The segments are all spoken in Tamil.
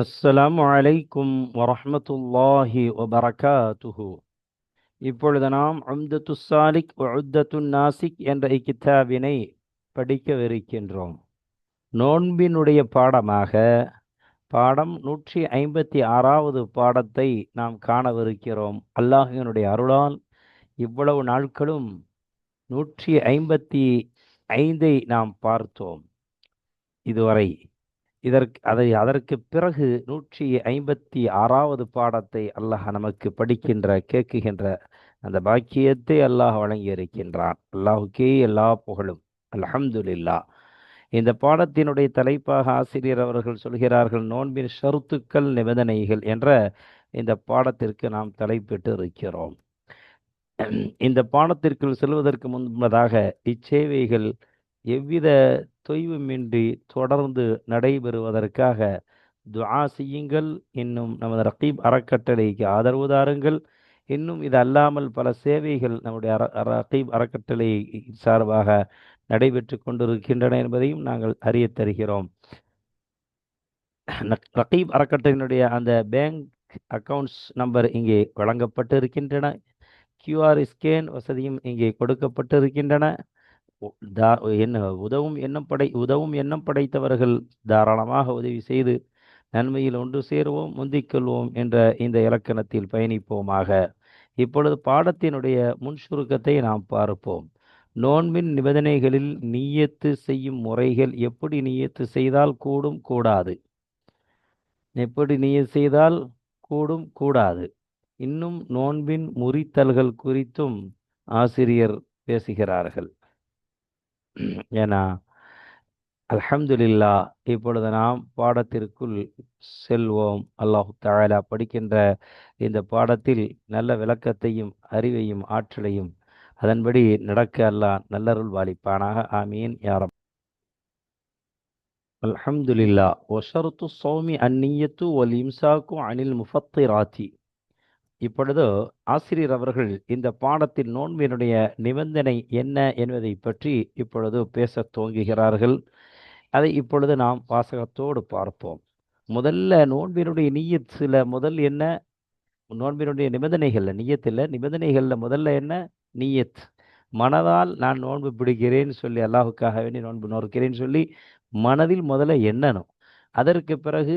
அஸ்ஸலாம் அலைக்கும் வரமத்துல்லாஹி வபரகாத்துஹு. இப்பொழுது நாம் உம்தத்து சாலிக் உத்தத்து நாசிக் என்ற இக்கித்தாபினை படிக்கவிருக்கின்றோம். நோன்பினுடைய பாடமாக பாடம் நூற்றி ஐம்பத்தி ஆறாவது பாடத்தை நாம் காணவிருக்கிறோம். அல்லாஹினுடைய அருளால் இவ்வளவு நாட்களும் நூற்றி ஐம்பத்தி ஐந்தை நாம் பார்த்தோம். இதுவரை இதற்கு அதை அதற்கு பிறகு நூற்றி ஐம்பத்தி ஆறாவது பாடத்தை அல்லாஹ் நமக்கு படிக்கின்ற கேட்குகின்ற அந்த பாக்கியத்தை அல்லாஹ் வழங்கி இருக்கின்றான் அல்லாஹுக்கே எல்லா புகழும். அல்ஹம்துலில்லா இந்த பாடத்தினுடைய தலைப்பாக ஆசிரியர் அவர்கள் சொல்கிறார்கள் நோன்பின் ஷருத்துக்கள் நிபந்தனைகள் என்ற இந்த பாடத்திற்கு நாம் தலைப்பிட்டு இருக்கிறோம். இந்த பாடத்திற்குள் செல்வதற்கு முன்பதாக இச்சேவைகள் எவ்வித தொய்வுமின்றி தொடர்ந்து நடைபெறுவதற்காக துஆ செய்யுங்கள். இன்னும் நமது ரகீப் அறக்கட்டளைக்கு ஆதரவு தாருங்கள். இன்னும் இது அல்லாமல் பல சேவைகள் நம்முடைய அற ரகீப் அறக்கட்டளை சார்பாக நடைபெற்று கொண்டிருக்கின்றன என்பதையும் நாங்கள் அறிய தருகிறோம். ரகீப் அறக்கட்டளையினுடைய அந்த பேங்க் அக்கவுண்ட்ஸ் நம்பர் இங்கே வழங்கப்பட்டு இருக்கின்றன கியூஆர் ஸ்கேன் வசதியும் இங்கே கொடுக்கப்பட்டு இருக்கின்றன தா என்ன உதவும் எண்ணம் படை உதவும் எண்ணம் படைத்தவர்கள் தாராளமாக உதவி செய்து நன்மையில் ஒன்று சேருவோம் முந்திக்கொள்வோம் என்ற இந்த இலக்கணத்தில் பயணிப்போமாக. இப்பொழுது பாடத்தினுடைய முன் சுருக்கத்தை நாம் பார்ப்போம். நோன்பின் நிபந்தனைகளில் நீயத்து செய்யும் முறைகள் எப்படி நீயத்து செய்தால் கூடும் கூடாது? எப்படி நீயத்து செய்தால் கூடும் கூடாது? இன்னும் நோன்பின் முறித்தல்கள் குறித்தும் ஆசிரியர் பேசுகிறார்கள். ஏன்னா அல்ஹம்துலில்லா இப்பொழுது நாம் பாடத்திற்குள் செல்வோம். அல்லாஹு தாயலா படிக்கின்ற இந்த பாடத்தில் நல்ல விளக்கத்தையும் அறிவையும் ஆற்றலையும் அதன்படி நடக்க அல்லாஹ் நல்லருள் வாலிப்பானாக ஆமீன். யாரம் அல்ஹம்துலில்லா ஒஷருத்து சௌமி அந்நியத்து ஒல் இம்சாக்கு அனில் முஃபத்திராத்தி. இப்பொழுது ஆசிரியர் அவர்கள் இந்த பாடத்தில் நோன்பினுடைய நிபந்தனை என்ன என்பதை பற்றி இப்பொழுது பேச துவங்குகிறார்கள். அதை இப்பொழுது நாம் வாசகத்தோடு பார்ப்போம். முதல்ல நோன்பினுடைய நீயத் சில முதல் என்ன? நோன்பினுடைய நிபந்தனைகளில் நீயத்தில் நிபந்தனைகளில் முதல்ல என்ன? நீயத். மனதால் நான் நோன்பு பிடிக்கிறேன்னு சொல்லி அல்லாஹுக்காக வேண்டி நோன்பு நோக்கிறேன்னு சொல்லி மனதில் முதல்ல எண்ணணும். அதற்கு பிறகு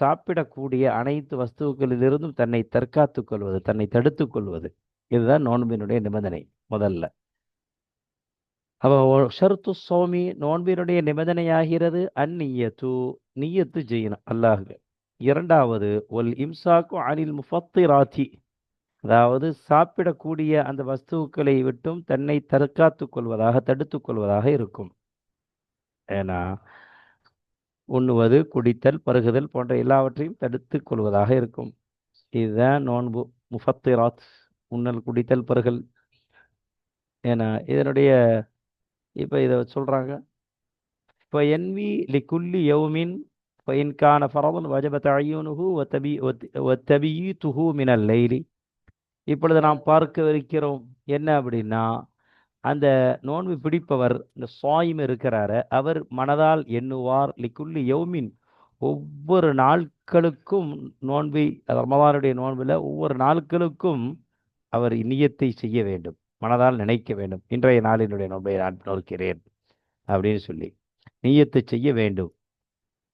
சாப்பிடக்கூடிய அனைத்து வஸ்துக்களிலிருந்தும் தன்னை தற்காத்து கொள்வது தன்னை தடுத்து கொள்வது. இதுதான் நோன்பினுடைய நிபந்தனை முதல்ல. அவ ஷருத்து சோமி நோன்பினுடைய நிபந்தனையாகிறது அந்நியத்து நீயத்து செய்யணும் அல்லாஹ் இரண்டாவது ஒல் இம்சாக்கு அனில் முஃபத்திராத்தி. அதாவது சாப்பிடக்கூடிய அந்த வஸ்துக்களை விட்டும் தன்னை தற்காத்து கொள்வதாக தடுத்து கொள்வதாக இருக்கும். ஏன்னா உண்ணுவது குடித்தல் பருகுதல் போன்ற எல்லாவற்றையும் தடுத்து கொள்வதாக இருக்கும். இதுதான் நோன்பு முஃபத்திராத் உண்ணல் குடித்தல் பருகல் ஏன்னா இதனுடைய இப்போ இதை சொல்கிறாங்க இப்போ என்வி லிக்குல்லி யவுமின் ஃபைன்கான ஃபரதன் வஜப தழியுனுஹு ஒத்தபி ஒத்தபியு துஹு மினல் லைலி. இப்பொழுது நாம் பார்க்க இருக்கிறோம் என்ன அப்படின்னா அந்த நோன்பு பிடிப்பவர் இந்த சாயும் இருக்கிறார. அவர் மனதால் எண்ணுவார். லிக்குள்ளி யௌமின். ஒவ்வொரு நாட்களுக்கும் நோன்பை ரமதானுடைய நோன்பில் ஒவ்வொரு நாட்களுக்கும் அவர் இனியத்தை செய்ய வேண்டும். மனதால் நினைக்க வேண்டும். இன்றைய நாளினுடைய நோன்பை நான் நோக்கிறேன் அப்படின்னு சொல்லி நீயத்தை செய்ய வேண்டும்.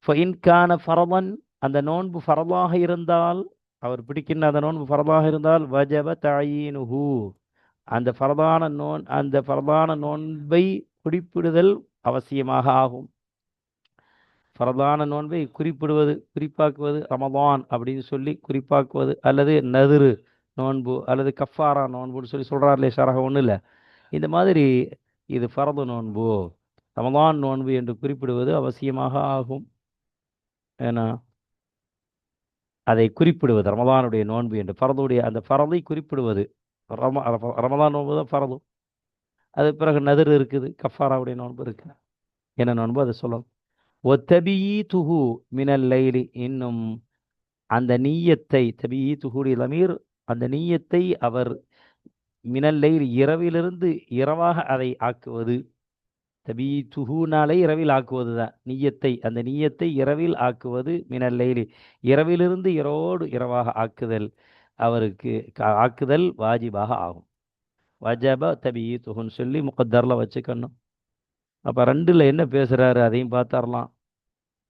ஃபைன்கான ஃபரவன் அந்த நோன்பு ஃபரவாக இருந்தால் அவர் பிடிக்கின்ற அந்த நோன்பு ஃபரவாக இருந்தால் வஜப தாயினுஹூ. அந்த பரதான நோன் அந்த பரதான நோன்பை குறிப்பிடுதல் அவசியமாக ஆகும். பரதான நோன்பை குறிப்பிடுவது குறிப்பாக்குவது ரமதான் அப்படின்னு சொல்லி குறிப்பாக்குவது அல்லது நதிரு நோன்பு அல்லது கஃபாரா நோன்புன்னு சொல்லி சொல்கிறார்லே ஷரக ஒன்றும் இல்லை. இந்த மாதிரி இது ஃபரது நோன்பு ரமதான் நோன்பு என்று குறிப்பிடுவது அவசியமாக ஆகும். ஏன்னா அதை குறிப்பிடுவது ரமதானுடைய நோன்பு என்று பரதுடைய அந்த பரதை குறிப்பிடுவது ரம ரமதான் நோன்பு தான் ஃபரது அது பிறகு நதிர் இருக்குது கஃபாராவுடைய நோன்பு இருக்குது. என்ன நோன்பு? அதை சொல்லணும் ஒத்தபி துஹு மினல் லைலி இன்னும் அந்த நீயத்தை தபி துஹுடி லமீர் அந்த நீயத்தை அவர் மினல் லைல் இரவிலிருந்து இரவாக அதை ஆக்குவது. தபீத்துஹுனாலே இரவில் ஆக்குவது தான். நீயத்தை அந்த நீயத்தை இரவில் ஆக்குவது மினல் லைலி. இரவிலிருந்து இரவோடு இரவாக ஆக்குதல். அவருக்கு ஆக்குதல் வாஜிபாக ஆகும். வாஜாபா தபியி துகுன்னு சொல்லி முக்கத்தரில் வச்சுக்கணும். அப்போ ரெண்டில் என்ன பேசுகிறாரு அதையும் பார்த்தரலாம்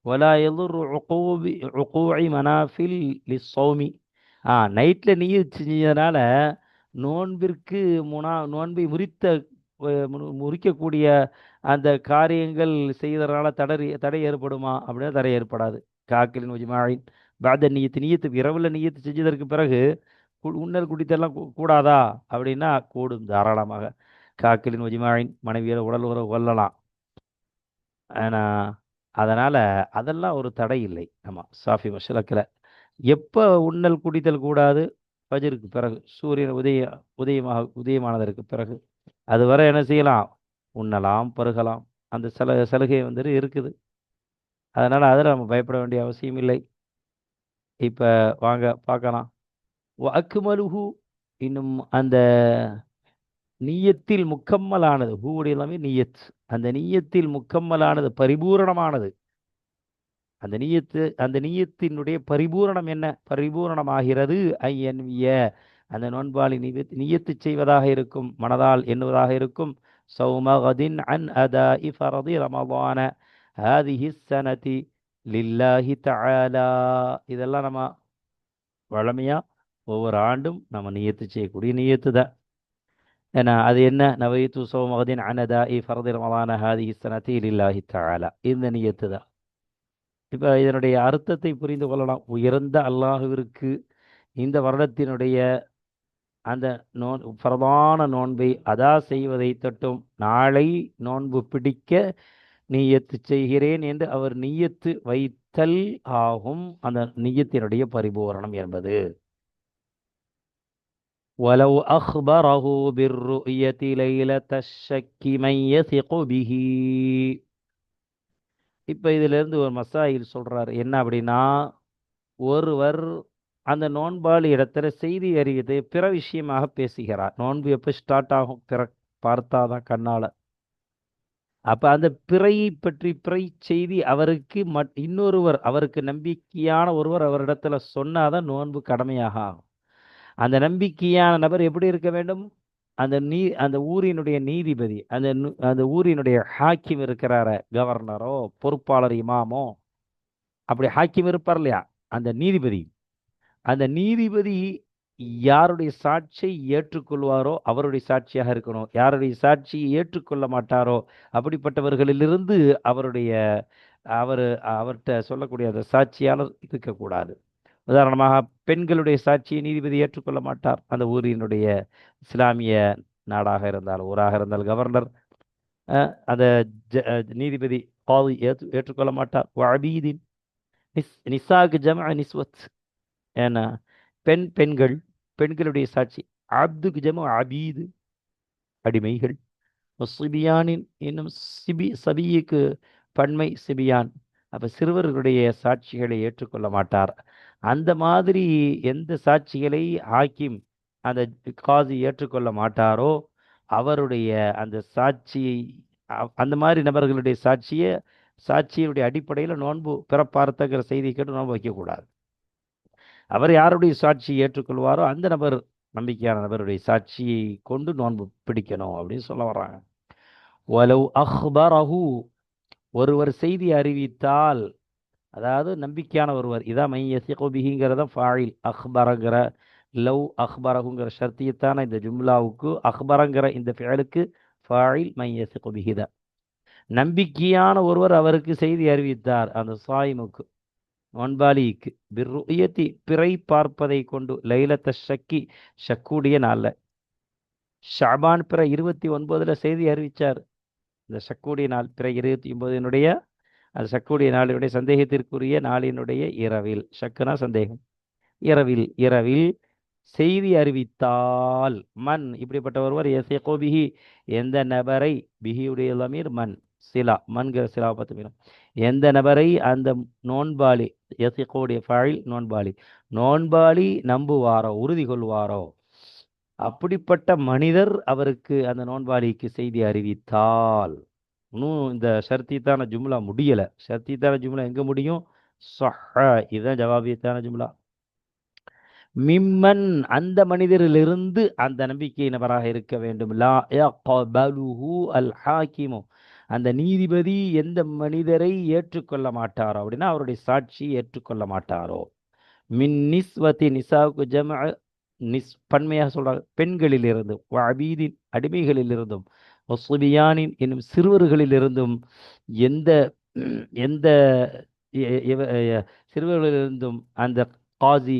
ஒலா எதுர் உக்கூபி உக்கூவை மனாஃபில் லிஸ் சௌமி ஆ நைட்டில் நீர் செஞ்சதுனால நோன்பிற்கு முனா நோன்பை முறித்த முறிக்கக்கூடிய அந்த காரியங்கள் செய்ததுனால தடை தடை ஏற்படுமா? அப்படின்னா தடை ஏற்படாது. காக்கிலின் உஜ்மாயின். பாத நீயத்து நீயத்து இரவில் நீயத்து செஞ்சதற்கு பிறகு உன்னல் உண்ணல் குடித்தெல்லாம் கூடாதா? அப்படின்னா கூடும் தாராளமாக. காக்கிலின் உஜ்மாயின் மனைவியில் உடல் உறவு கொல்லலாம் ஆனால் அதனால் அதெல்லாம் ஒரு தடை இல்லை. ஆமாம் சாஃபி மஷலக்கில் எப்போ உண்ணல் குடித்தல் கூடாது? பஜருக்கு பிறகு சூரியன் உதய உதயமாக உதயமானதற்கு பிறகு. அதுவரை என்ன செய்யலாம்? உண்ணலாம் பருகலாம். அந்த சல சலுகை வந்துட்டு இருக்குது. அதனால் அதில் நம்ம பயப்பட வேண்டிய அவசியம் இல்லை. இப்போ வாங்க பார்க்கலாம். அக்குமலுஹு இன்னும் அந்த நீயத்தில் முக்கம்மலானது. ஹூவுடைய எல்லாமே நீயத். அந்த நீயத்தில் முக்கம்மலானது பரிபூரணமானது. அந்த நீயத்து அந்த நீயத்தினுடைய பரிபூரணம் என்ன? பரிபூரணமாகிறது ஐயன்விய அந்த நோன்பாளி நியத் நியத்து செய்வதாக இருக்கும் மனதால் எண்ணுவதாக இருக்கும். சௌமகதின் அன் அதா இஃபரதி ரமதான ஹாதிஹி சனதி லில்லாஹி தஆலா. இதெல்லாம் நம்ம வழமையா ஒவ்வொரு ஆண்டும் நம்ம நியத்து செய்யக்கூடிய நியத்து தான். ஏன்னா அது என்ன? நவைத்து சோமகதின் அனதா இ இஃபரதி ரமதான ஹாதி சனதி லில்லாஹி தஆலா. இந்த நியத்து தான். இப்போ இதனுடைய அர்த்தத்தை புரிந்து கொள்ளலாம். உயர்ந்த அல்லாஹுவிற்கு இந்த வருடத்தினுடைய அந்த நோன் பிரதான நோன்பை அதா செய்வதை தட்டும் நாளை நோன்பு பிடிக்க நீயத்து செய்கிறேன் என்று அவர் நீயத்து வைத்தல் ஆகும் அந்த நீயத்தினுடைய பரிபூரணம் என்பது ولو أخبره بالرؤية ليلة الشك من يثق به இப்போ இதிலிருந்து ஒரு மசாயில் சொல்றார் என்ன அப்படின்னா ஒருவர் அந்த நோன்பாளி இடத்துல செய்தி அறிவித்தை பிற விஷயமாக பேசுகிறார் நோன்பு எப்போ ஸ்டார்ட் ஆகும் பிற பார்த்தாதான் கண்ணால அப்போ அந்த பிறையை பற்றி பிறை செய்தி அவருக்கு மட் இன்னொருவர் அவருக்கு நம்பிக்கையான ஒருவர் அவரிடத்துல சொன்னாதான் நோன்பு கடமையாக ஆகும். அந்த நம்பிக்கையான நபர் எப்படி இருக்க வேண்டும்? அந்த நீ அந்த ஊரினுடைய நீதிபதி அந்த அந்த ஊரினுடைய ஹாக்கிம் இருக்கிறார கவர்னரோ பொறுப்பாளர் இமாமோ அப்படி ஹாக்கிம் இருப்பார் இல்லையா? அந்த நீதிபதி. அந்த நீதிபதி யாருடைய சாட்சியை ஏற்றுக்கொள்வாரோ அவருடைய சாட்சியாக இருக்கணும். யாருடைய சாட்சியை ஏற்றுக்கொள்ள மாட்டாரோ அப்படிப்பட்டவர்களிலிருந்து அவருடைய அவர் அவர்கிட்ட சொல்லக்கூடிய அந்த சாட்சியாளர் இருக்கக்கூடாது. உதாரணமாக பெண்களுடைய சாட்சியை நீதிபதி ஏற்றுக்கொள்ள மாட்டார். அந்த ஊரினுடைய இஸ்லாமிய நாடாக இருந்தால் ஊராக இருந்தால் கவர்னர் அந்த ஜ- நீதிபதி காதி ஏற்று ஏற்றுக்கொள்ள மாட்டார். வபீதின் நிஸ் நிசாக்கு ஜம நிஸ்வத். ஏன்னா பெண் பெண்கள் பெண்களுடைய சாட்சி. அப்துக்கு ஜம அபீது. அடிமைகள். சிபியானின் இன்னும் சிபி சபியுக்கு பன்மை சிபியான். அப்போ சிறுவர்களுடைய சாட்சிகளை ஏற்றுக்கொள்ள மாட்டார். அந்த மாதிரி எந்த சாட்சிகளை ஹாக்கிம் அந்த காசி ஏற்றுக்கொள்ள மாட்டாரோ அவருடைய அந்த சாட்சியை அந்த மாதிரி நபர்களுடைய சாட்சியை சாட்சியினுடைய அடிப்படையில் நோன்பு பிறப்பார்த்தங்கிற செய்தி கேட்டு நோன்பு வைக்கக்கூடாது. அவர் யாருடைய சாட்சியை ஏற்றுக்கொள்வாரோ அந்த நபர் நம்பிக்கையான நபருடைய சாட்சியை கொண்டு நோன்பு பிடிக்கணும் அப்படின்னு சொல்ல வர்றாங்க. வலவ் அஹ்பரஹு ஒருவர் செய்தி அறிவித்தால் அதாவது நம்பிக்கையான ஒருவர் இதான் மையசிகோ பிகிங்கிறத ஃபாயில் அஹ்பரங்கிற லவ் அஹ்பரகுங்கிற ஷர்த்தியத்தான இந்த ஜும்லாவுக்கு அஹ்பரங்கிற இந்த ஃபேலுக்கு ஃபாயில் மையசிகோ பிகித நம்பிக்கையான ஒருவர் அவருக்கு செய்தி அறிவித்தார் அந்த சாயிமுக்கு. நோன்பாளிக்கு பிர்ருயத்தி பிறை பார்ப்பதை கொண்டு லைலத்த ஷக்கி ஷக்குடைய நாள்ல. ஷாபான் பிற இருபத்தி ஒன்பதுல செய்தி அறிவிச்சார். இந்த சக்குடைய நாள் பிற இருபத்தி ஒன்பதினுடைய அந்த சக்குடைய நாளினுடைய சந்தேகத்திற்குரிய நாளினுடைய இரவில். ஷக்குனா சந்தேகம். இரவில் இரவில் செய்தி அறிவித்தால் மண் இப்படிப்பட்ட ஒருவர் எசேகோ பிஹி எந்த நபரை பிஹியுடைய லமீர் மன். சிலா மன்கிற சிலாவை பார்த்து மீறும். எந்த நபரை? அந்த நோன்பாளி எசிகோடைய ஃபாயில் நோன்பாளி. நோன்பாளி நம்புவாரோ? உறுதி கொள்வாரோ அப்படிப்பட்ட மனிதர் அவருக்கு அந்த நோன்பாளிக்கு செய்தி அறிவித்தால் இன்னும் இந்த ஷர்த்தித்தான ஜும்லா முடியல. ஷர்த்தித்தான ஜும்லா எங்க முடியும்? ஸஹ இதுதான் ஜவாபியத்தான ஜும்லா. மிம்மன் அந்த மனிதரிலிருந்து அந்த நம்பிக்கை நபராக இருக்க வேண்டும். லா அல் ஹாக்கிமோ. அந்த நீதிபதி எந்த மனிதரை ஏற்றுக்கொள்ள மாட்டாரோ அப்படின்னா அவருடைய சாட்சி ஏற்றுக்கொள்ள மாட்டாரோ. மின் நிஸ்வதி நிசாவுக்கு ஜம நிஸ் பன்மையாக சொல்றாங்க. பெண்களிலிருந்தும் அபீதின் அடிமைகளிலிருந்தும் ஒசுபியானின் என்னும் சிறுவர்களிலிருந்தும் எந்த எந்த சிறுவர்களிலிருந்தும் அந்த காசி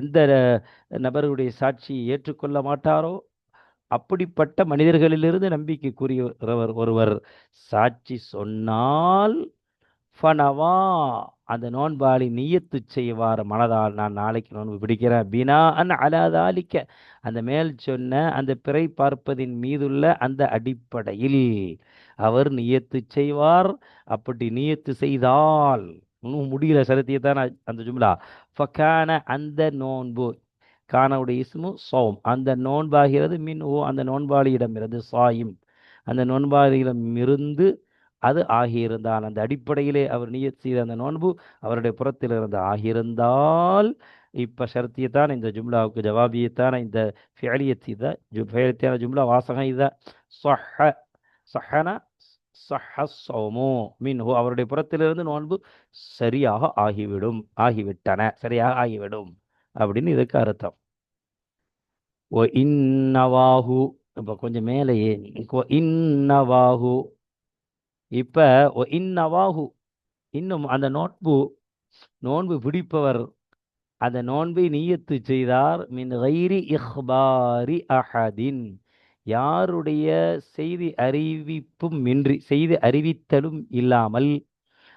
எந்த நபருடைய சாட்சியை ஏற்றுக்கொள்ள மாட்டாரோ? அப்படிப்பட்ட மனிதர்களிலிருந்து நம்பிக்கைக்குரியவர் ஒருவர் சாட்சி சொன்னால் ஃபனவா அந்த நோன்பாளி நீயத்து செய்வார் மனதால் நான் நாளைக்கு நோன்பு பிடிக்கிறேன். பினா அன் அலாதாலிக்க அந்த மேல் சொன்ன அந்த பிறை பார்ப்பதின் மீதுள்ள அந்த அடிப்படையில் அவர் நியத்து செய்வார். அப்படி நியத்து செய்தால் இன்னும் முடியல சரத்தியத்தான் அந்த ஜும்லா. ஃபக்கான அந்த நோன்பு கானவுடைய இஸ்மு சோம். அந்த நோன்பாகிறது மின் ஓ அந்த நோன்பாளியிடமிருந்து சாயும். அந்த நோன்பாளியிடமிருந்து அது ஆகியிருந்தான் அந்த அடிப்படையிலே அவர் நியத் செய்த அந்த நோன்பு அவருடைய புறத்தில் இருந்து ஆகியிருந்தால் இப்போ ஷர்த்தியத்தான் இந்த ஜும்லாவுக்கு ஜவாபியத்தான இந்த ஃபேலியத் இதை ஜு ஃபியலியத்தான ஜும்லா வாசகம் இதை. சொஹ சொஹன சஹ மின்ஹு அவருடைய புறத்திலிருந்து நோன்பு சரியாக ஆகிவிடும் ஆகிவிட்டன சரியாக ஆகிவிடும். அப்படின்னு இதுக்கு அர்த்தம். ஓ இன்னவாகு இப்போ கொஞ்சம் மேலேயே. ஒ இன்னவாஹு. இப்போ ஓ இன்னவாஹு. இன்னும் அந்த நோன்பு நோன்பு பிடிப்பவர் அந்த நோன்பை நீயத்து செய்தார் மின் கைரி இஹ்பாரி அஹதின். யாருடைய செய்தி அறிவிப்பும் இன்றி செய்தி அறிவித்தலும் இல்லாமல்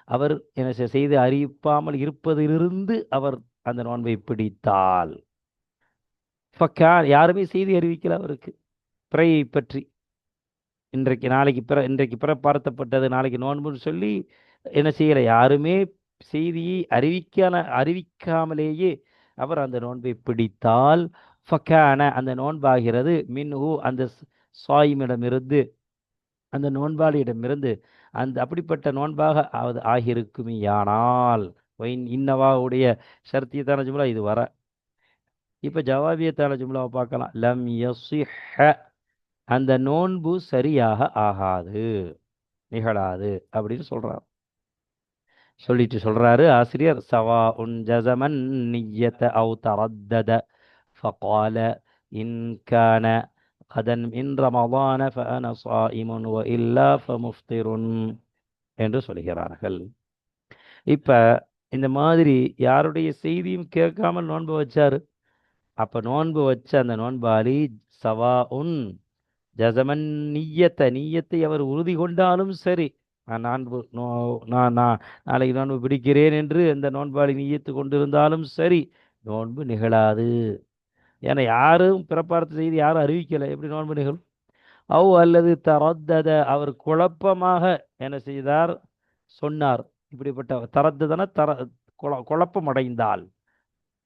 அவர் என்ன செ- செய்தி அறிவிப்பாமல் இருப்பதிலிருந்து அவர் அந்த நோன்பை பிடித்தால். யாருமே செய்தி அறிவிக்கல அவருக்கு. பிறையை பற்றி. இன்றைக்கு நாளைக்கு பிற இன்றைக்கு பிற பார்த்தப்பட்டது நாளைக்கு நோன்புன்னு சொல்லி என்ன செய்யலை. யாருமே செய்தியை அறிவிக்கான அறிவிக்காமலேயே அவர் அந்த நோன்பை பிடித்தால் ஃபக்கான அந்த நோன்பாகிறது. மின்ஹு அந்த ஸ்- சாயிமிடமிருந்து அந்த நோன்பாளியிடமிருந்து அந்த அப்படிப்பட்ட நோன்பாக ஆகியிருக்குமே. ஆனால் ஒயின் இன்னவாவுடைய சர்த்தியத்தான ஜும்லா? இது வர. இப்போ ஜவாபியத்தான ஜும்லாவை பார்க்கலாம். லம் யசிஹ. அந்த நோன்பு சரியாக ஆகாது. நிகழாது அப்படின்னு சொல்கிறார் சொல்லிட்டு சொல்கிறாரு ஆசிரியர். சவா உன் ஜசமன் நிய்யத்த அவு தரத்தத. ஃபகால இன்கான அதன் மின் ரமதான ஃபன சாயிமுன் வ இல்லா ஃப முஃப்திருன் என்று சொல்கிறார்கள். இப்போ இந்த மாதிரி யாருடைய செய்தியும் கேட்காமல் நோன்பு வச்சார்? அப்போ நோன்பு வச்ச அந்த நோன்பாளி சவா உன் ஜசமன் நீயத்தை நீயத்தை அவர் உறுதி கொண்டாலும் சரி நான் நோன்பு நோ நான் நான் நாளைக்கு நோன்பு பிடிக்கிறேன் என்று அந்த நோன்பாளி நீயத்து கொண்டிருந்தாலும் சரி நோன்பு நிகழாது. ஏன்னா யாரும் பிறப்பார்த்த செய்தி யாரும் அறிவிக்கலை. எப்படி நோன்பு நிகழும்? அவ் அல்லது தரத்தத அவர் குழப்பமாக என்ன செய்தார்? சொன்னார். இப்படிப்பட்ட தரத்ததன தர குழ- குழப்பம் அடைந்தால்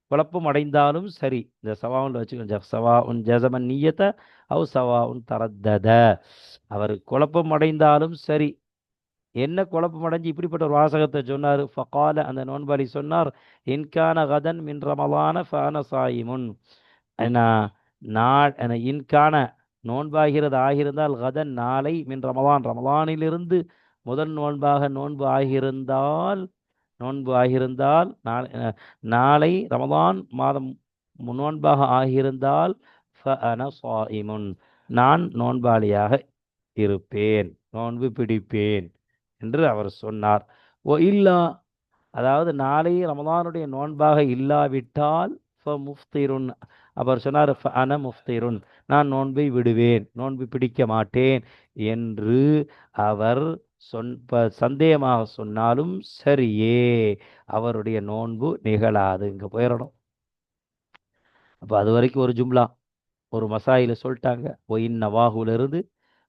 குழப்பம் அடைந்தாலும் சரி. இந்த சவாவுன்னு வச்சுக்கோங்க. சவா உன் ஜசமன் நீயத்தை அவ் சவா உன் தரத்தத. அவர் குழப்பம் அடைந்தாலும் சரி. என்ன குழப்பம் அடைஞ்சு இப்படிப்பட்ட ஒரு வாசகத்தை சொன்னார்? ஃபகால அந்த நோன்பாளி சொன்னார் இன்கான கதன் மின் ரமலான ஃபான சாயிமுன். என்ன நாள் என இன்கான நோன்பாகிறது ஆகியிருந்தால் கதன் நாளை மின் ரமலான் ரமலானிலிருந்து முதல் நோன்பாக நோன்பு ஆகியிருந்தால் நோன்பு ஆகியிருந்தால் நாளை நாளை ரமதான் மாதம் நோன்பாக ஆகியிருந்தால் நான் நோன்பாளியாக இருப்பேன் நோன்பு பிடிப்பேன் என்று அவர் சொன்னார். ஓ இல்லா அதாவது நாளை ரமதானுடைய நோன்பாக இல்லாவிட்டால் ஃப முஃப்திருன் அவர் சொன்னார் "ஃப அன முஃப்திருன் நான் நோன்பை விடுவேன் நோன்பு பிடிக்க மாட்டேன் என்று அவர் சொன் சந்தேகமாக சொன்னாலும் சரியே அவருடைய நோன்பு நிகழாது. இங்கே போயிடணும் அப்போ அது வரைக்கும் ஒரு ஜும்லா. ஒரு மசாயில சொல்லிட்டாங்க. ஒயின் நவாகுலேருந்து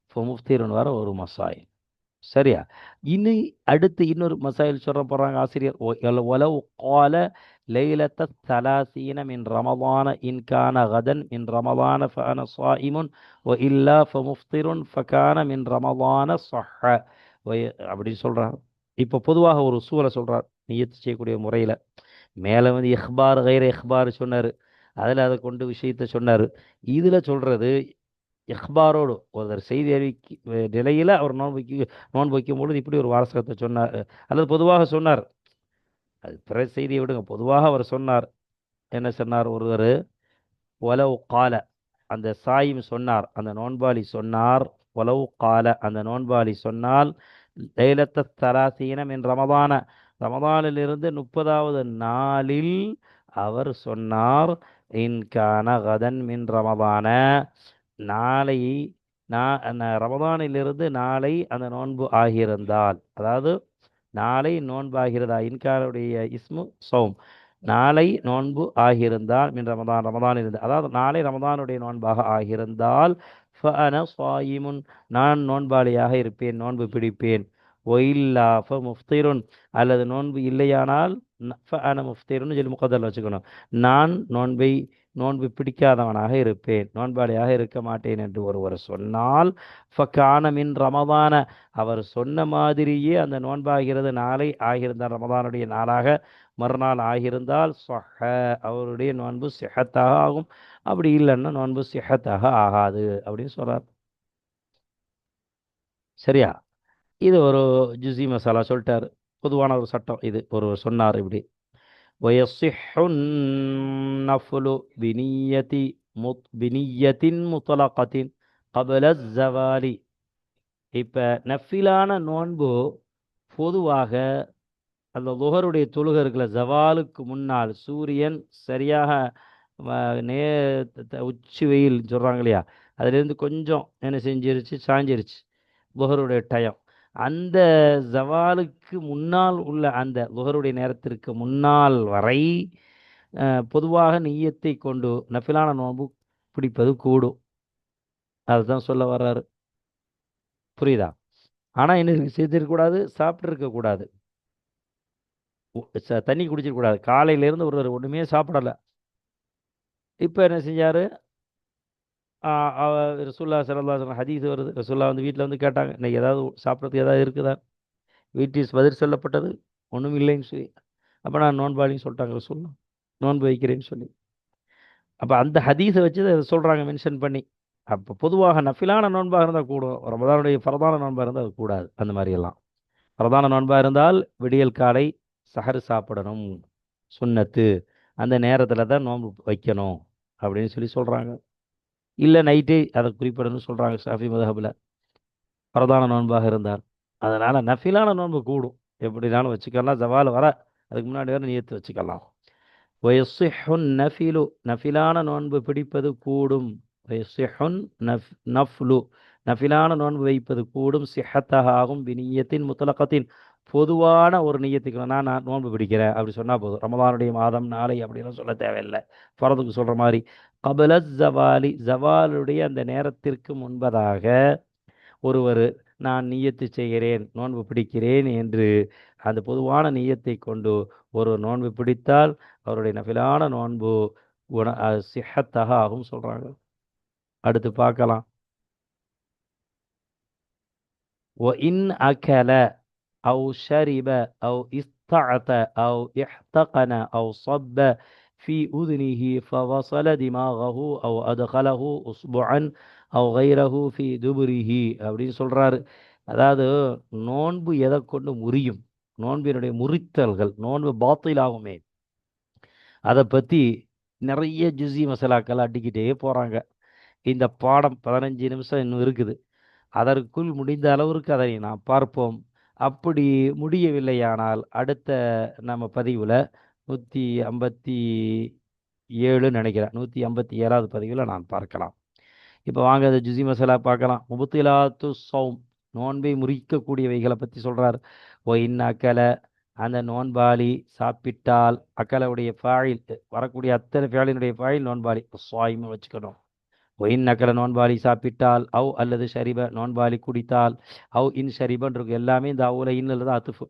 இப்போ முஃப்திருன் வர ஒரு மசாயில். சரியா? இனி அடுத்து இன்னொரு மசாயில் சொல்ல போறாங்க ஆசிரியர். ஒலவு ஒல- கால லைலத்த தலாசீன மின் ரமதான இன்கான கதன் மின் ரமதான ஃபன சாயிமுன் ஒ இல்லா ஃபமுஃப்திருன் ஃபகான மின் ரமதான சொஹ. அப்படின்னு சொல்கிறார் இப்போ பொதுவாக ஒரு சூழலை சொல்கிறார் நீயத்து செய்யக்கூடிய முறையில். மேலே வந்து எஹ்பார் கைர எஹ்பார் சொன்னார். அதில் அதை கொண்டு விஷயத்தை சொன்னார். இதில் சொல்கிறது எஹ்பாரோடு ஒருத்தர் செய்தி அறிவிக்க நிலையில் அவர் நோன்பு வைக்க நோன்பு வைக்கும் பொழுது இப்படி ஒரு வாசகத்தை சொன்னார் அல்லது பொதுவாக சொன்னார். அது பிற செய்தியை விடுங்க. பொதுவாக அவர் சொன்னார். என்ன சொன்னார் ஒருவர்? ஒலவு கால. அந்த சாயும் சொன்னார். அந்த நோன்பாளி சொன்னார். ஒலவு கால. அந்த நோன்பாளி சொன்னால் லைலத்த தராசீனம் என் ரமதான ரமதானிலிருந்து முப்பதாவது நாளில் அவர் சொன்னார் இன்கான கதன் மின் ரமதான நாளை நான் ரமதானிலிருந்து நாளை அந்த நோன்பு ஆகியிருந்தால். அதாவது நாளை நோன்பு ஆகிறதா? இன்கானுடைய இஸ்மு சௌம். நாளை நோன்பு ஆகியிருந்தால் மின் ரமதான் ரமதான் இருந்து அதாவது நாளை ரமதானுடைய நோன்பாக ஆகியிருந்தால் ஃபஅன சாயிமுன் நான் நோன்பாளியாக இருப்பேன் நோன்பு பிடிப்பேன். ஒயில்லா ஃப முஃப்தீருன். அல்லது நோன்பு இல்லையானால் ந- ஃபஅன முஃப்திருன்னு சொல்லி முகதல் வச்சுக்கணும். நான் நோன்பை நோன்பு பிடிக்காதவனாக இருப்பேன் நோன்பாளியாக இருக்க மாட்டேன் என்று ஒருவர் சொன்னால் ஃபக்கானமின் ரமதான. அவர் சொன்ன மாதிரியே அந்த நோன்பாகிறது நாளை ஆகியிருந்த ரமதானுடைய நாளாக மறுநாள் ஆகியிருந்தால் சொஹ அவருடைய நோன்பு சிஹத்தாக ஆகும். அப்படி இல்லைன்னா நோன்பு சிஹத்தாக ஆகாது அப்படின்னு சொல்கிறார் சரியா? இது ஒரு ஜுசி மசாலா சொல்லிட்டார். பொதுவான ஒரு சட்டம் இது. ஒரு சொன்னார் இப்படி. வயசிஹுன்னு வினியதி முத் பினியத்தின் முத்தலகத்தின் கபல ஜவாலி. இப்போ நஃபிலான நோன்பு பொதுவாக அந்த லுகருடைய தொழுகை ஜவாலுக்கு முன்னால் சூரியன் சரியாக வ- நே த- த- உச்சி வெயில் சொல்கிறாங்க இல்லையா? அதுலேருந்து கொஞ்சம் என்ன செஞ்சிருச்சு? சாஞ்சிருச்சு. லுகருடைய டயம் அந்த ஜவாலுக்கு முன்னால் உள்ள அந்த லுகருடைய நேரத்திற்கு முன்னால் வரை பொதுவாக நீயத்தை கொண்டு நஃபிலான நோன்பு பிடிப்பது கூடும். அதுதான் சொல்ல வர்றாரு. புரியுதா? ஆனால் என்ன செய்திருக்கக்கூடாது சாப்பிட்ருக்கக்கூடாது தண்ணி குடிச்சிடக்கூடாது காலையிலேருந்து ஒருவர் ஒன்றுமே சாப்பிடலை. இப்போ என்ன செஞ்சார்? ரசுல்லா சல்லா ஹதீஸ் வருது. ரசுல்லா வந்து வீட்டில் வந்து கேட்டாங்க இன்னைக்கு ஏதாவது சாப்பிட்றதுக்கு ஏதாவது இருக்குதா? வீட்டில் பதில் சொல்லப்பட்டது ஒன்றும் இல்லைன்னு சொல்லி. அப்போ நான் நோன்பாளின்னு சொல்லிட்டாங்க ரசுல்லா நோன்பு வைக்கிறேன்னு சொல்லி. அப்போ அந்த ஹதீஸை வச்சு அதை சொல்கிறாங்க மென்ஷன் பண்ணி. அப்போ பொதுவாக நஃபிலான நோன்பாக இருந்தால் கூடும். ரமதானுடைய பிரதான நோன்பாக இருந்தால் அது கூடாது. அந்த மாதிரியெல்லாம் பிரதான நோன்பாக இருந்தால் விடியல் காலை சஹர் சாப்பிடணும் சுன்னத்து அந்த நேரத்தில் தான் நோன்பு வைக்கணும் அப்படின்னு சொல்லி சொல்கிறாங்க இல்லை நைட்டே அதை குறிப்பிடணும்னு சொல்கிறாங்க ஷாஃபி மதஹபில். பிரதான நோன்பாக இருந்தால் அதனால் நஃபிலான நோன்பு கூடும். எப்படினாலும் வச்சுக்கலாம். ஜவால் வர அதுக்கு முன்னாடி வர நியத்து வச்சுக்கலாம். வயசிஹுன் நஃபிலு நஃபிலான நோன்பு பிடிப்பது கூடும். வயசுஹொன் நஃப் நஃப்லு நஃபிலான நோன்பு வைப்பது கூடும். சிஹத்தாக ஆகும் பினியத்தின் முத்தலக்கத்தின் பொதுவான ஒரு நியத்துக்கு நான் நான் நோன்பு பிடிக்கிறேன். அப்படி சொன்னால் போதும். ரமதானுடைய மாதம் நாளை அப்படிலாம் சொல்ல தேவையில்லை. ஃபரதுக்கு சொல்கிற மாதிரி. கபல ஜவாலி ஜவாலுடைய அந்த நேரத்திற்கு முன்பதாக ஒருவர் நான் நியத்து செய்கிறேன் நோன்பு பிடிக்கிறேன் என்று அந்த பொதுவான நீயத்தை கொண்டு ஒரு நோன்பு பிடித்தால் அவருடைய நபிலான நோன்பு குண சிஹத்தாக ஆகும் சொல்கிறாங்க அடுத்து பார்க்கலாம். ஒ இன் அகல أو شرب أو استعط أو احتقن أو صب في أذنه فوصل دماغه أو أدخله أصبعا أو غيره في دبره அப்படின்னு சொல்றாரு அதாவது நோன்பு எதை கொண்டு முறியும் நோன்பினுடைய முறித்தல்கள் நோன்பு பாத்திலாகுமே அதை பற்றி நிறைய ஜுசி மசாலாக்கள் அடிக்கிட்டே போகிறாங்க இந்த பாடம் பதினஞ்சு நிமிஷம் இன்னும் இருக்குது அதற்குள் முடிந்த அளவிற்கு அதை நாம் பார்ப்போம் அப்படி முடியவில்லையானால் அடுத்த நம்ம பதிவில் நூற்றி ஐம்பத்தி ஏழு நினைக்கிறேன். நூற்றி ஐம்பத்தி ஏழாவது பதிவில் நான் பார்க்கலாம். இப்போ வாங்க அந்த ஜுசி மசாலா பார்க்கலாம். முபத்திலாத்து சௌம் நோன்பை முறிக்கக்கூடியவைகளை பற்றி சொல்கிறார் ஓ அக்கலை அந்த நோன்பாளி சாப்பிட்டால் அக்கலவுடைய ஃபாயில் வரக்கூடிய அத்தனை ஃபாயிலினுடைய ஃபாயில் நோன்பாளி. சுவாயின்னு வச்சுக்கணும். ஒயின் நக்கல நோன்பாளி சாப்பிட்டால் அவ் அல்லது ஷரிப நோன்பாளி குடித்தால் அவ் இன் ஷரிபன் எல்லாமே இந்த அவுல இன்னில் தான் அத்துஃபு.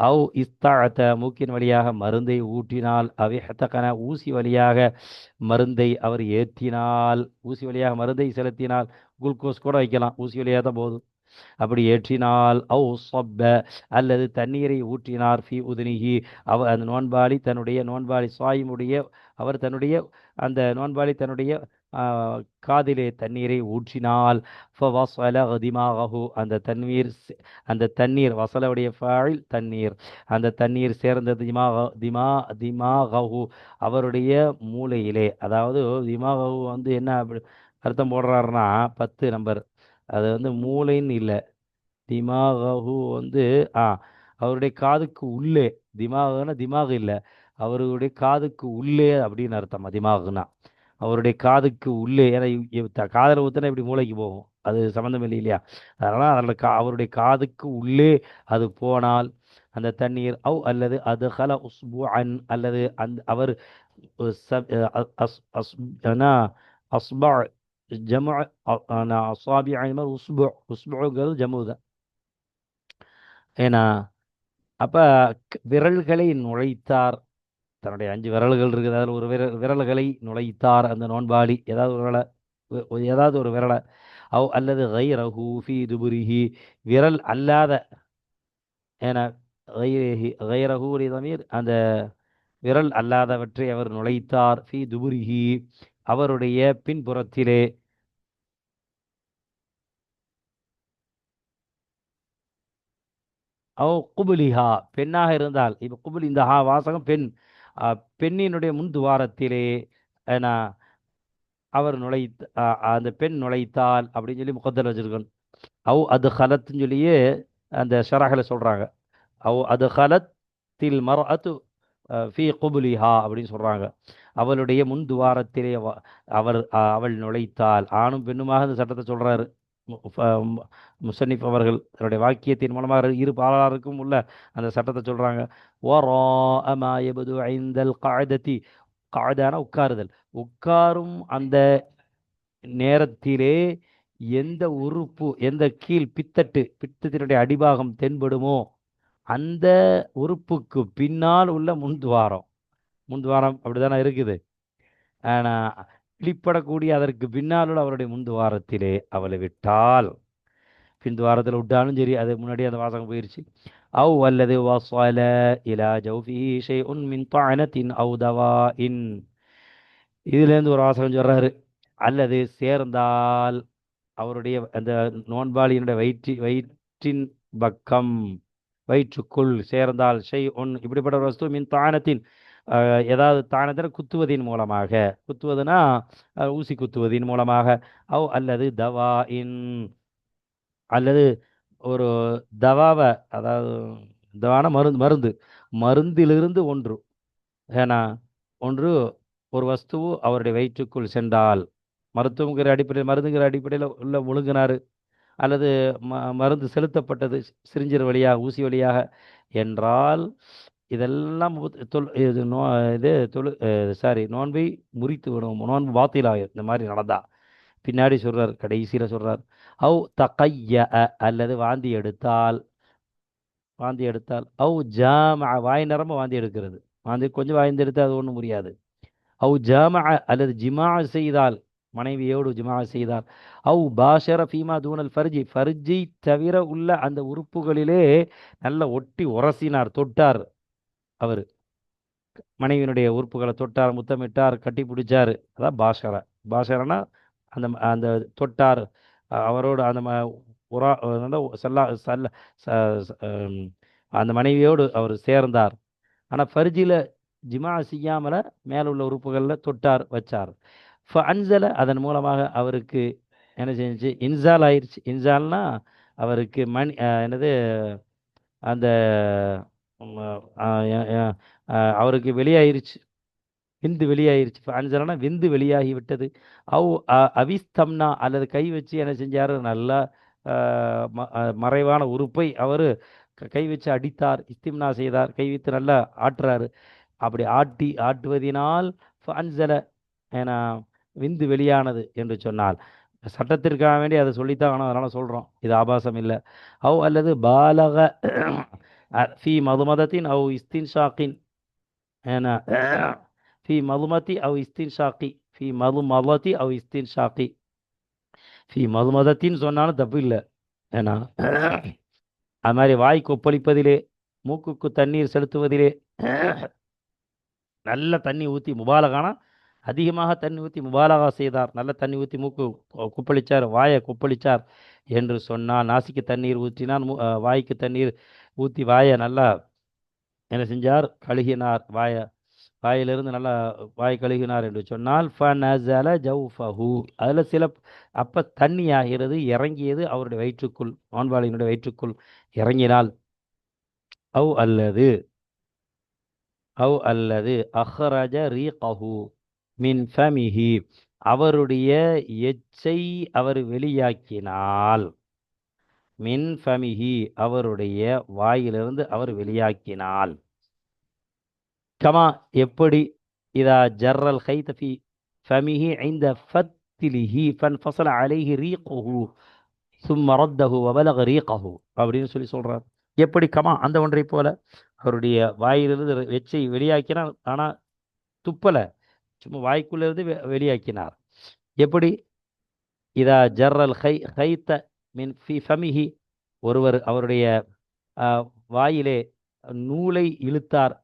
அவ் இஸ்தாத்த மூக்கின் வழியாக மருந்தை ஊற்றினால் அவை எத்தக்கன ஊசி வழியாக மருந்தை அவர் ஏற்றினால் ஊசி வழியாக மருந்தை செலுத்தினால் குளுக்கோஸ் கூட வைக்கலாம். ஊசி வழியாக தான் போதும். அப்படி ஏற்றினால் அவ் சொப்ப அல்லது தண்ணீரை ஊற்றினார் ஃபி உதினிகி அவ அந்த நோன்பாளி தன்னுடைய நோன்பாளி சுவாயிமுடைய அவர் தன்னுடைய அந்த நோன்பாளி தன்னுடைய காதிலே தண்ணீரை ஊற்றினால் ஃபவஸல திமாகஹு அந்த தண்ணீர் அந்த தண்ணீர் வசலவுடைய ஃபாயில் தண்ணீர் அந்த தண்ணீர் சேர்ந்தது திமாக திமா திமாகஹு அவருடைய மூளையிலே. அதாவது திமாகஹு வந்து என்ன அப்படி அர்த்தம் போடுறாருன்னா பத்து நம்பர் அது வந்து மூளைன்னு இல்லை. திமாகஹு வந்து ஆ அவருடைய காதுக்கு உள்ளே திமாகுன்னா திமாகு இல்லை. அவருடைய காதுக்கு உள்ளே அப்படின்னு அர்த்தம் திமாகுனா அவருடைய காதுக்கு உள்ளே ஏன்னா இவ்- ஊத்தினா இப்படி மூளைக்கு போகும். அது சம்மந்தம் இல்லை இல்லையா? அதனால் அதில் கா அவருடைய காதுக்கு உள்ளே அது போனால் அந்த தண்ணீர் அவ் அல்லது அது ஹல உஸ்பு அன் அல்லது அந் அவர் சப்- அஸ் அஸ் அஸ்பா ஜமு அசாபி மாதிரி உஸ்பு உஸ்புங்கிறது ஜம்மு தான். ஏன்னா அப்போ விரல்களை நுழைத்தார். தன்னுடைய அஞ்சு விரல்கள் இருக்குது. அதில் ஒரு விரல் விரல்களை நுழைத்தார் அந்த நோன்பாளி. ஏதாவது ஒரு விரலை ஏதாவது ஒரு விரலை. அவ் அல்லது கைரஹு ஃபி துபுரிஹி. விரல் அல்லாத ஏன்னா கைரஹி தமீர் அந்த விரல் அல்லாதவற்றை அவர் நுழைத்தார். ஃபி துபுரிஹி. அவருடைய பின்புறத்திலே அவ் குபுலிஹா பெண்ணாக இருந்தால். இப்போ குபுல் இந்த ஹா வாசகம் பெண். பெண்ணினுடைய முன் துவாரத்திலே ஏன்னா அவர் நுழை அந்த பெண் நுழைத்தால் அப்படின்னு சொல்லி முகத்தில் வச்சிருக்கணும் அவ் அது ஹலத்துன்னு சொல்லியே அந்த ஷராஹில் சொல்கிறாங்க அவ் அது ஹலத்தில் மர அத்து ஃபி குபுலிஹா அப்படின்னு சொல்கிறாங்க அவளுடைய முன் துவாரத்திலே அவர் அவள் நுழைத்தால் ஆணும் பெண்ணுமாக அந்த சட்டத்தை சொல்கிறாரு முசன்னிப் அவர்கள் தன்னுடைய வாக்கியத்தின் மூலமாக இரு பாலாளருக்கும் உள்ள அந்த சட்டத்தை சொல்கிறாங்க ஓரோ அமா எபது ஐந்தல் காதத்தி காதான உட்காருதல். உட்காரும் அந்த நேரத்திலே எந்த உறுப்பு எந்த கீழ் பித்தட்டு பித்தத்தினுடைய அடிபாகம் தென்படுமோ அந்த உறுப்புக்கு பின்னால் உள்ள முன்துவாரம் முன்துவாரம் அப்படிதானே இருக்குது. ஆனால் வெளிப்படக்கூடிய அதற்கு பின்னால் அவருடைய அவருடைய முன்துவாரத்திலே அவளை விட்டால் பிந்துவாரத்தில் விட்டாலும் சரி அது முன்னாடி அந்த வாசகம் போயிருச்சு. அவு அல்லது வஸல இலா ஜௌஃபிஹி ஷைஉன் மின் தானத்தின் அவு தவாஇன். இதுலேருந்து ஒரு வாசகம் சொல்கிறாரு அல்லது சேர்ந்தால் அவருடைய அந்த நோன்பாளியினுடைய வயிற்றி வயிற்றின் பக்கம் வயிற்றுக்குள் சேர்ந்தால் ஷெய் ஒன் இப்படிப்பட்ட ஒரு வஸ்து மின் தானத்தின் ஏதாவது தானதர குத்துவதின் மூலமாக குத்துவதுனா ஊசி குத்துவதின் மூலமாக அவ் அல்லது தவா இன் அல்லது ஒரு தவாவை அதாவது தவான மருந்து மருந்து மருந்திலிருந்து ஒன்று. ஏன்னா ஒன்று ஒரு வஸ்துவு அவருடைய வயிற்றுக்குள் சென்றால் மருத்துவங்கிற அடிப்படையில் மருந்துங்கிற அடிப்படையில் உள்ள முழுங்கினார் அல்லது ம மருந்து செலுத்தப்பட்டது சிரிஞ்சர் வழியாக ஊசி வழியாக என்றால் இதெல்லாம் தொல் இது நோ இது தொழு சாரி நோன்பை முறித்து விடும் நோன்பு பாத்திலாகும் இந்த மாதிரி நடந்தா. பின்னாடி சொல்கிறார் கடைசியில் சொல்கிறார் அவு தகைய அல்லது வாந்தி எடுத்தால் வாந்தி எடுத்தால் அவ் ஜாம வாய் நிரம்ப வாந்தி எடுக்கிறது. வாந்தி கொஞ்சம் வாய்ந்து எடுத்தால் அது ஒன்றும் முடியாது அவ் ஜாம அல்லது ஜிமா செய்தால் மனைவியோடு ஜிமா செய்தால் அவ் பாஷர ஃபீமா தூணல் ஃபர்ஜி. ஃபர்ஜி தவிர உள்ள அந்த உறுப்புகளிலே நல்ல ஒட்டி உரசினார் தொட்டார். அவர். மனைவியினுடைய உறுப்புகளை தொட்டார் முத்தமிட்டார் கட்டி பிடிச்சார். அதான் பாஷர பாஷரனா அந்த அந்த தொட்டார் அவரோடு அந்த ம உரா செல்லா சல்லா சல்ல ச- அந்த மனைவியோடு அவர் சேர்ந்தார். ஆனால் ஃபர்ஜியில் ஜிமா செய்யாமல் மேலே உள்ள உறுப்புகளில் தொட்டார் வச்சார். ஃப அன்சலை அதன் மூலமாக அவருக்கு என்ன செஞ்சு இன்சால் ஆயிடுச்சு இன்சால்னா அவருக்கு மணி என்னது அந்த அவருக்கு வெளியாயிருச்சு. விந்து வெளியாயிருச்சு. அன்சலனா விந்து வெளியாகி விட்டது அவ் அ- அவிஸ்தம்னா அல்லது கை வச்சு என்ன செஞ்சார்? நல்லா ம- மறைவான உறுப்பை அவர் கை வச்சு அடித்தார். இஸ்திம்னா செய்தார். கை வைத்து நல்லா ஆட்டுறாரு. அப்படி ஆட்டி ஆட்டுவதினால் அன்சல ஏன்னா விந்து வெளியானது என்று சொன்னால். சட்டத்திற்காக வேண்டி அதை சொல்லித்தான் ஆனால் அதனால் சொல்கிறோம் இது ஆபாசம் இல்லை. அவ் அல்லது பாலக அ- ஃபி மதுமதத்தின் அவ் இஸ்தின்ஷாக்கின் ஏன்னா ஃபி மதுமதி அவ் இஸ்தின்ஷாக்கி ஃபி மது மதத்தி அவ் இஸ்தின்ஷாக்கி ஃபி மதுமதத்தின்னு சொன்னாலும் தப்பு இல்லை ஏன்னா அது மாதிரி வாய் கொப்பளிப்பதிலே மூக்குக்கு தண்ணீர் செலுத்துவதிலே நல்ல தண்ணி ஊற்றி முபாலகானா அதிகமாக தண்ணி ஊற்றி முபாலகா செய்தார் நல்ல தண்ணி ஊற்றி மூக்கு குப்பளிச்சார் வாயை கொப்பளிச்சார் என்று சொன்னால் நாசிக்கு தண்ணீர் ஊற்றினால் வாய்க்கு தண்ணீர் ஊற்றி வாயை நல்லா என்ன செஞ்சார்? கழுகினார். வாயை வாயிலிருந்து நல்லா வாய் கழுகினார் என்று சொன்னால் ஃபனஸல ஜௌஃபஹு. அதில் சில அப்போ தண்ணி ஆகிறது இறங்கியது அவருடைய வயிற்றுக்குள் நோன்பாளியினுடைய வயிற்றுக்குள் இறங்கினால் அவ் அல்லது அவ் அல்லது அஹ்ரஜ ரீகஹு மின் ஃபமிஹி. அவருடைய எச்சை அவர் வெளியாக்கினால் மின் ஃபமிஹி அவருடைய வாயிலிருந்து அவர் வெளியாக்கினால். கமா எப்படி? இதா ஜர்ரல் கைத ஃபமிஹி ஐந்த ஃபத்திலிஹி ஃபன்ஃபஸல அலைஹி ரீகுஹு சும்ம ரத்தஹு வபலக ரீகஹு அப்படின்னு சொல்லி சொல்கிறார் எப்படி? கமா அந்த ஒன்றை போல. அவருடைய வாயிலிருந்து வச்சு வெளியாக்கினார் ஆனால் துப்பலை. சும்மா வாய்க்குள்ளேருந்து வெ வெளியாக்கினார். எப்படி? இதா ஜர்ரல் ஹை ஹைத்த மின் ஃபி ஃபமிஹி. ஒருவர் அவருடைய வாயிலே நூலை இழுத்தார்.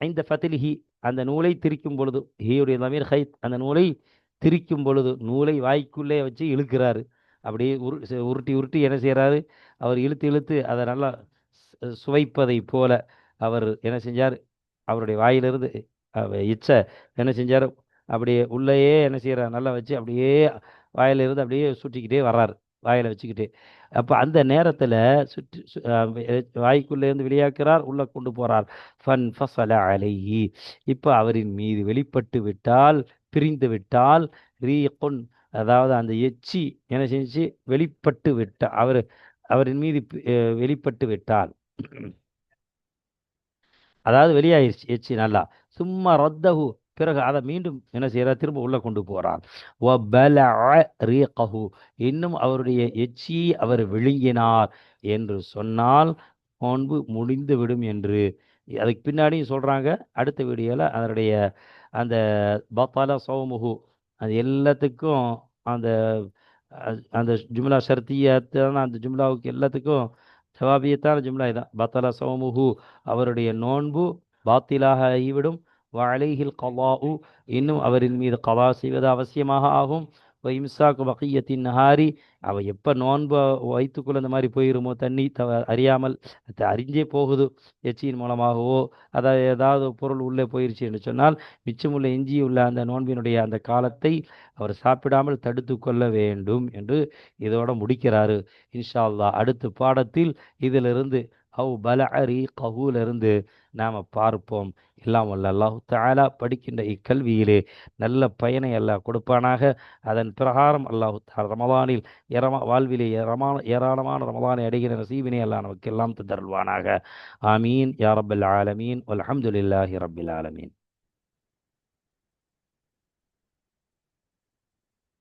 ஐந்த ஃபத்திலிஹி அந்த நூலை திரிக்கும் பொழுது ஹீயுடைய நமீர் ஹைத் அந்த நூலை திரிக்கும் பொழுது நூலை வாய்க்குள்ளே வச்சு இழுக்கிறாரு. அப்படியே உரு உருட்டி உருட்டி என்ன செய்கிறாரு அவர் இழுத்து இழுத்து அதை நல்லா சுவைப்பதைப் போல அவர் என்ன செஞ்சார்? அவருடைய வாயிலிருந்து இச்ச என்ன செஞ்சார்? அப்படியே உள்ளேயே என்ன செய்கிறார் நல்லா வச்சு அப்படியே வாயிலிருந்து அப்படியே சுற்றிக்கிட்டே வர்றாரு. வாயில் வச்சுக்கிட்டு. அப்போ அந்த நேரத்தில் சுற்றி சு- வாய்க்குள்ளேருந்து வெளியாக்குறார் உள்ளே கொண்டு போகிறார் ஃபன் ஃபசல அலைஹி. இப்போ அவரின் மீது வெளிப்பட்டு விட்டால் பிரிந்து விட்டால் ரீகுன் அதாவது அந்த எச்சி என்ன செஞ்சு வெளிப்பட்டு விட்ட அவர் அவரின் மீது வெளிப்பட்டு விட்டால். அதாவது வெளியாயிருச்சு எச்சி நல்லா. சும்மா ரத்தகு பிறகு அதை மீண்டும் என்ன செய்கிறார்? திரும்ப உள்ளே கொண்டு போறார் வபலஅ ரீகஹு. இன்னும் அவருடைய எச்சியை அவர் விழுங்கினார் என்று சொன்னால் நோன்பு முடிந்து விடும் என்று. அதுக்கு பின்னாடியும் சொல்கிறாங்க அடுத்த வீடியோவில் அதனுடைய அந்த பத்தால சோமுகு அது எல்லாத்துக்கும் அந்த அந்த ஜும்லா ஷர்த்தியத்தான அந்த ஜும்லாவுக்கு எல்லாத்துக்கும் ஜவாபியத்தான ஜும்லா இதான். பத்தால சோமுகு அவருடைய நோன்பு பாத்திலாக ஆகிவிடும் வலைஹில் கலாஉ இன்னும் அவரின் மீது கலா செய்வது அவசியமாக ஆகும் இம்சாக்கு பக்கியத்தின் நஹாரி அவள் எப்போ நோன்பு வயிற்றுக்குள்ள இந்த மாதிரி போயிருமோ தண்ணி தவ அறியாமல் அது அறிஞ்சே போகுது எச்சியின் மூலமாகவோ அதாவது ஏதாவது பொருள் உள்ளே போயிருச்சு என்று சொன்னால் மிச்சமுள்ள எஞ்சியுள்ள அந்த நோன்பினுடைய அந்த காலத்தை அவர் சாப்பிடாமல் தடுத்து கொள்ள வேண்டும் என்று இதோட முடிக்கிறாரு. இன்ஷா அல்லா அடுத்த பாடத்தில் இதிலிருந்து பலா அரி கஹூலிருந்து நாம் பார்ப்போம். எல்லாம் வல்ல அல்லாஹு தஆலா படிக்கின்ற இக்கல்வியிலே நல்ல பயனை அல்லாஹ் கொடுப்பானாக. அதன் பிரகாரம் அல்லாஹு ரமதானில் இரமா வாழ்விலே ஏரமான ஏராளமான ரமதானை அடைகிற நசீவினை அல்லாஹ் நமக்கு எல்லாம் தந்தருள்வானாக. ஆமீன். யா ரப்பல் ஆலமீன். அலமதுல்லாஹி ரபில் ஆலமீன்.